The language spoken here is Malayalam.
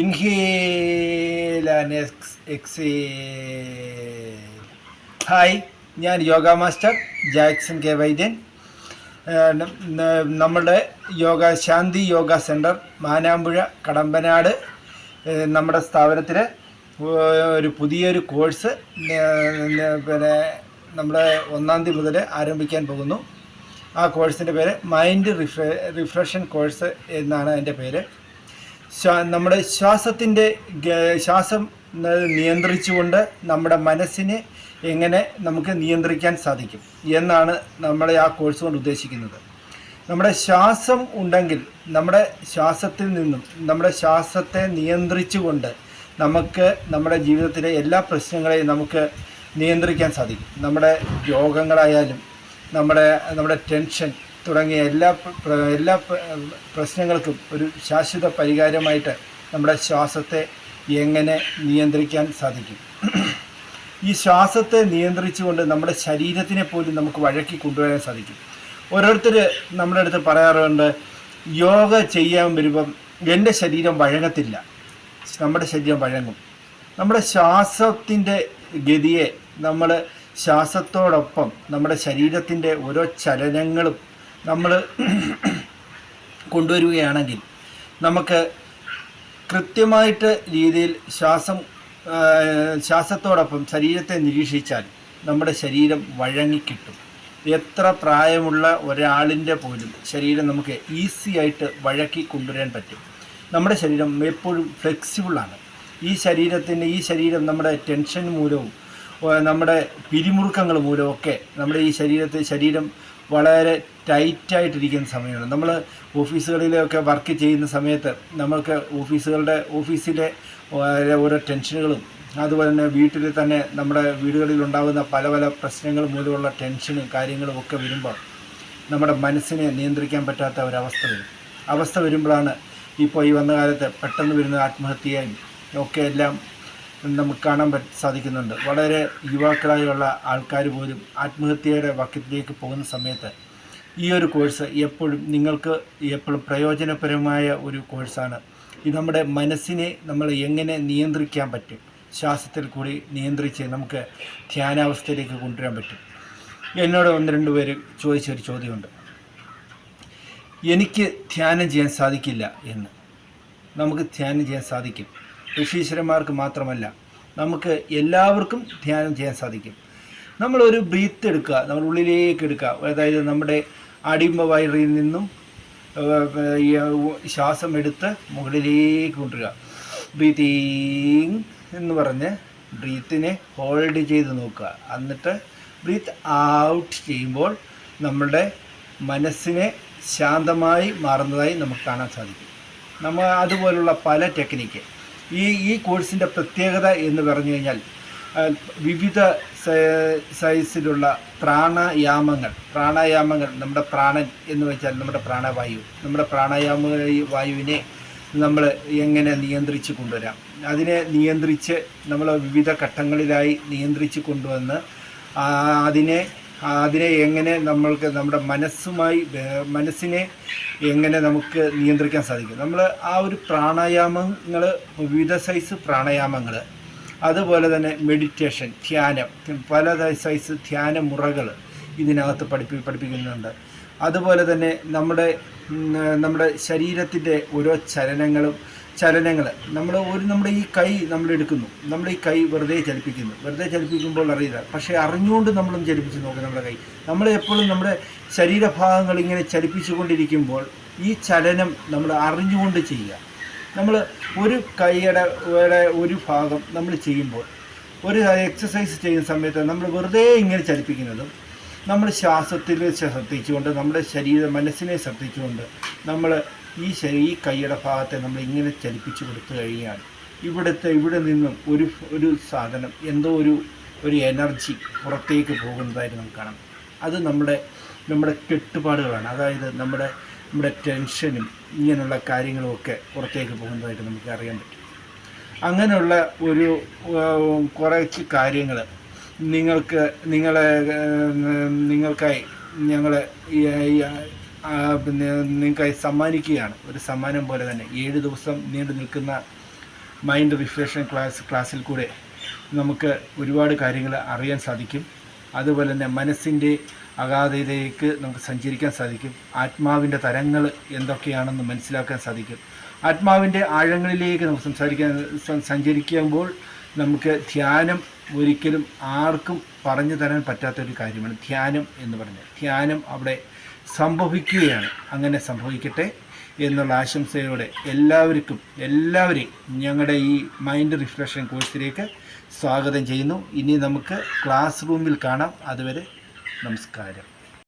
Inhale and ex exhale hi ഞാൻ yoga master Jackson K Vaidyan. നമ്മുടെ yoga Shanthi yoga centre Manampuzha Kadampanad. നമ്മുടെ സ്ഥാപനത്തിൽ ഒരു പുതിയൊരു കോഴ്സ് പിന്നെ നമ്മുടെ ഒന്നാം തീയതി മുതൽ ആരംഭിക്കാൻ പോകുന്നു. ആ കോഴ്സിന്റെ പേര് മൈൻഡ് റിഫ്ര റിഫ്രഷൻ കോഴ്സ് എന്നാണ് അതിന്റെ പേര്. നമ്മുടെ ശ്വാസത്തിന്റെ ശ്വാസം നിയന്ത്രിച്ചുകൊണ്ട് നമ്മുടെ മനസ്സിനെ എങ്ങനെ നമുക്ക് നിയന്ത്രിക്കാൻ സാധിക്കും എന്നാണ് നമ്മളെ ആ കോഴ്സ് കൊണ്ട് ഉദ്ദേശിക്കുന്നത്. നമ്മുടെ ശ്വാസം ഉണ്ടെങ്കിൽ നമ്മുടെ ശ്വാസത്തിൽ നിന്നും നമ്മുടെ ശ്വാസത്തെ നിയന്ത്രിച്ചുകൊണ്ട് നമുക്ക് നമ്മുടെ ജീവിതത്തിലെ എല്ലാ പ്രശ്നങ്ങളെയും നമുക്ക് നിയന്ത്രിക്കാൻ സാധിക്കും. നമ്മുടെ രോഗങ്ങളായാലും നമ്മുടെ നമ്മുടെ ടെൻഷൻ തുടങ്ങിയ എല്ലാ എല്ലാ പ്രശ്നങ്ങൾക്കും ഒരു ശാശ്വത പരിഹാരമായിട്ട് നമ്മുടെ ശ്വാസത്തെ എങ്ങനെ നിയന്ത്രിക്കാൻ സാധിക്കും. ഈ ശ്വാസത്തെ നിയന്ത്രിച്ചുകൊണ്ട് നമ്മുടെ ശരീരത്തിനെ പോലും നമുക്ക് വഴക്കി കൊണ്ടുവരാൻ സാധിക്കും. ഓരോരുത്തർ നമ്മുടെ അടുത്ത് പറയാറുണ്ട് യോഗ ചെയ്യാൻ വരുമ്പം എന്റെ ശരീരം വഴങ്ങത്തില്ല. നമ്മുടെ ശരീരം വഴങ്ങും. നമ്മുടെ ശ്വാസത്തിന്റെ ഗതിയെ നമ്മൾ ശ്വാസത്തോടൊപ്പം നമ്മുടെ ശരീരത്തിന്റെ ഓരോ ചലനങ്ങളും നമ്മൾ കൊണ്ടുവരികയാണെങ്കിൽ നമുക്ക് കൃത്യമായിട്ട് രീതിയിൽ ശ്വാസം ശ്വാസത്തോടൊപ്പം ശരീരത്തെ നിരീക്ഷിച്ചാൽ നമ്മുടെ ശരീരം വഴങ്ങിക്കിട്ടും. എത്ര പ്രായമുള്ള ഒരാളിന്റെ പോലും ശരീരം നമുക്ക് ഈസി ആയിട്ട് വഴക്കി കൊണ്ടുവരാൻ പറ്റും. നമ്മുടെ ശരീരം എപ്പോഴും ഫ്ലെക്സിബിളാണ് ഈ ശരീരത്തിന്റെ ഈ ശരീരം നമ്മുടെ ടെൻഷൻ മൂലവും നമ്മുടെ പിരിമുറുക്കങ്ങൾ മൂലമൊക്കെ നമ്മുടെ ഈ ശരീരത്തെ ശരീരം വളരെ ടൈറ്റായിട്ടിരിക്കുന്ന സമയമാണ്. നമ്മൾ ഓഫീസുകളിലൊക്കെ വർക്ക് ചെയ്യുന്ന സമയത്ത് നമുക്ക് ഓഫീസുകളുടെ ഓഫീസിലെ ഓരോ ടെൻഷനുകളും അതുപോലെ തന്നെ വീട്ടിൽ തന്നെ നമ്മുടെ വീടുകളിൽ ഉണ്ടാകുന്ന പല പല പ്രശ്നങ്ങൾ മൂലമുള്ള ടെൻഷനും കാര്യങ്ങളും ഒക്കെ വരുമ്പോൾ നമ്മുടെ മനസ്സിനെ നിയന്ത്രിക്കാൻ പറ്റാത്ത ഒരവസ്ഥ വരും. അവസ്ഥ വരുമ്പോഴാണ് ഇപ്പോൾ ഈ വന്ന കാലത്ത് പെട്ടെന്ന് വരുന്ന ആത്മഹത്യയും ഒക്കെ എല്ലാം നമുക്ക് കാണാൻ സാധിക്കുന്നുണ്ട്. വളരെ യുവാക്കളായുള്ള ആൾക്കാർ പോലും ആത്മഹത്യയുടെ വക്കത്തിലേക്ക് പോകുന്ന സമയത്ത് ഈ ഒരു കോഴ്സ് എപ്പോഴും നിങ്ങൾക്ക് എപ്പോഴും പ്രയോജനപരമായ ഒരു കോഴ്സാണ്. ഇത് നമ്മുടെ മനസ്സിനെ നമ്മൾ എങ്ങനെ നിയന്ത്രിക്കാൻ പറ്റും? ശ്വാസത്തിൽ കൂടി നിയന്ത്രിച്ച് നമുക്ക് ധ്യാനാവസ്ഥയിലേക്ക് കൊണ്ടുവരാൻ പറ്റും. എന്നോട് ഒന്ന് രണ്ട് പേര് ചോദിച്ചൊരു ചോദ്യമുണ്ട്. എനിക്ക് ധ്യാനം ചെയ്യാൻ സാധിക്കില്ല എന്ന്. നമുക്ക് ധ്യാനം ചെയ്യാൻ സാധിക്കും. ഋഷീശ്വരന്മാർക്ക് മാത്രമല്ല നമുക്ക് എല്ലാവർക്കും ധ്യാനം ചെയ്യാൻ സാധിക്കും. നമ്മളൊരു ബ്രീത്ത് എടുക്കുക നമ്മൾ ഉള്ളിലേക്ക് എടുക്കുക. അതായത് നമ്മുടെ അടിമ വയറിൽ നിന്നും ശ്വാസം എടുത്ത് മുകളിലേക്ക് കൊണ്ടുവരിക. ബ്രീത്തിങ് എന്ന് പറഞ്ഞ് ബ്രീത്തിനെ ഹോൾഡ് ചെയ്ത് നോക്കുക. എന്നിട്ട് ബ്രീത്ത് ഔട്ട് ചെയ്യുമ്പോൾ നമ്മുടെ മനസ്സിനെ ശാന്തമായി മാറുന്നതായി നമുക്ക് കാണാൻ സാധിക്കും. നമ്മൾ അതുപോലുള്ള പല ടെക്നിക്ക് ഈ ഈ കോഴ്സിന്റെ പ്രത്യേകത എന്ന് പറഞ്ഞു കഴിഞ്ഞാൽ വിവിധ സൈസിലുള്ള പ്രാണായാമങ്ങൾ പ്രാണായാമങ്ങൾ നമ്മുടെ പ്രാണൻ എന്ന് വെച്ചാൽ നമ്മുടെ പ്രാണവായു. നമ്മുടെ പ്രാണായാമ വായുവിനെ നമ്മൾ എങ്ങനെ നിയന്ത്രിച്ച് കൊണ്ടുവരാം? അതിനെ നിയന്ത്രിച്ച് നമ്മൾ വിവിധ ഘട്ടങ്ങളിലായി നിയന്ത്രിച്ച് കൊണ്ടുവന്ന് അതിനെ അതിനെ എങ്ങനെ നമ്മൾക്ക് നമ്മുടെ മനസ്സുമായി മനസ്സിനെ എങ്ങനെ നമുക്ക് നിയന്ത്രിക്കാൻ സാധിക്കും. നമ്മൾ ആ ഒരു പ്രാണായാമങ്ങൾ വിവിധ സൈസ് പ്രാണായാമങ്ങൾ അതുപോലെ തന്നെ മെഡിറ്റേഷൻ ധ്യാനം പല സൈസ് ധ്യാന മുറകൾ ഇതിനകത്ത് പഠിപ്പി പഠിപ്പിക്കുന്നുണ്ട്. അതുപോലെ തന്നെ നമ്മുടെ നമ്മുടെ ശരീരത്തിന്റെ ഓരോ ചലനങ്ങളും ചലനങ്ങൾ നമ്മൾ ഒരു നമ്മുടെ ഈ കൈ നമ്മൾ എടുക്കുന്നു. നമ്മൾ ഈ കൈ വെറുതെ ചലിപ്പിക്കുന്നു. വെറുതെ ചലിപ്പിക്കുമ്പോൾ അറിയില്ല. പക്ഷേ അറിഞ്ഞുകൊണ്ട് നമ്മളും ചലിപ്പിച്ച് നോക്കും നമ്മുടെ കൈ. നമ്മൾ എപ്പോഴും നമ്മുടെ ശരീരഭാഗങ്ങൾ ഇങ്ങനെ ചലിപ്പിച്ചുകൊണ്ടിരിക്കുമ്പോൾ ഈ ചലനം നമ്മൾ അറിഞ്ഞുകൊണ്ട് ചെയ്യുക. നമ്മൾ ഒരു കൈയുടെ ഒരു ഭാഗം നമ്മൾ ചെയ്യുമ്പോൾ ഒരു എക്സസൈസ് ചെയ്യുന്ന സമയത്ത് നമ്മൾ വെറുതെ ഇങ്ങനെ ചലിപ്പിക്കുന്നതും നമ്മൾ ശ്വാസത്തിൽ ശ്രദ്ധിച്ചുകൊണ്ട് നമ്മുടെ ശരീര മനസ്സിനെ ശ്രദ്ധിച്ചുകൊണ്ട് നമ്മൾ ഈ ഈ കൈയുടെ ഭാഗത്തെ നമ്മൾ ഇങ്ങനെ ചലിപ്പിച്ചു കൊടുത്തു കഴിഞ്ഞാൽ ഇവിടുത്തെ ഇവിടെ നിന്നും ഒരു ഒരു സാധനം എന്തോ ഒരു ഒരു എനർജി പുറത്തേക്ക് പോകുന്നതായിട്ട് നമുക്ക് കാണാം. അത് നമ്മുടെ നമ്മുടെ കെട്ടുപാടുകളാണ്. അതായത് നമ്മുടെ നമ്മുടെ ടെൻഷനും ഇങ്ങനെയുള്ള കാര്യങ്ങളുമൊക്കെ പുറത്തേക്ക് പോകുന്നതായിട്ട് നമുക്ക് അറിയാൻ പറ്റും. അങ്ങനെയുള്ള ഒരു കുറച്ച് കാര്യങ്ങൾ നിങ്ങൾക്ക് നിങ്ങളെ നിങ്ങൾക്കായി ഞങ്ങൾ പിന്നെ നിങ്ങൾക്കായി സമ്മാനിക്കുകയാണ്. ഒരു സമ്മാനം പോലെ തന്നെ. ഏഴ് ദിവസം നീണ്ടു നിൽക്കുന്ന മൈൻഡ് റിഫ്രഷൻ ക്ലാസ് ക്ലാസ്സിൽ കൂടെ നമുക്ക് ഒരുപാട് കാര്യങ്ങൾ അറിയാൻ സാധിക്കും. അതുപോലെ തന്നെ മനസ്സിന്റെ അഗാധതയിലേക്ക് നമുക്ക് സഞ്ചരിക്കാൻ സാധിക്കും. ആത്മാവിന്റെ തരങ്ങൾ എന്തൊക്കെയാണെന്ന് മനസ്സിലാക്കാൻ സാധിക്കും. ആത്മാവിന്റെ ആഴങ്ങളിലേക്ക് നമുക്ക് സംസാരിക്കാൻ സഞ്ചരിക്കുമ്പോൾ നമുക്ക് ധ്യാനം ഒരിക്കലും ആർക്കും പറഞ്ഞു തരാൻ പറ്റാത്തൊരു കാര്യമാണ് ധ്യാനം എന്ന് പറഞ്ഞാൽ. ധ്യാനം അവിടെ സംഭവിക്കുകയാണ്. അങ്ങനെ സംഭവിക്കട്ടെ എന്നുള്ള ആശംസയോടെ എല്ലാവർക്കും എല്ലാവരെയും ഞങ്ങളുടെ ഈ മൈൻഡ് റിഫ്രഷൻ കോഴ്സിലേക്ക് സ്വാഗതം ചെയ്യുന്നു. ഇനി നമുക്ക് ക്ലാസ് റൂമിൽ കാണാം. അതുവരെ നമസ്കാരം.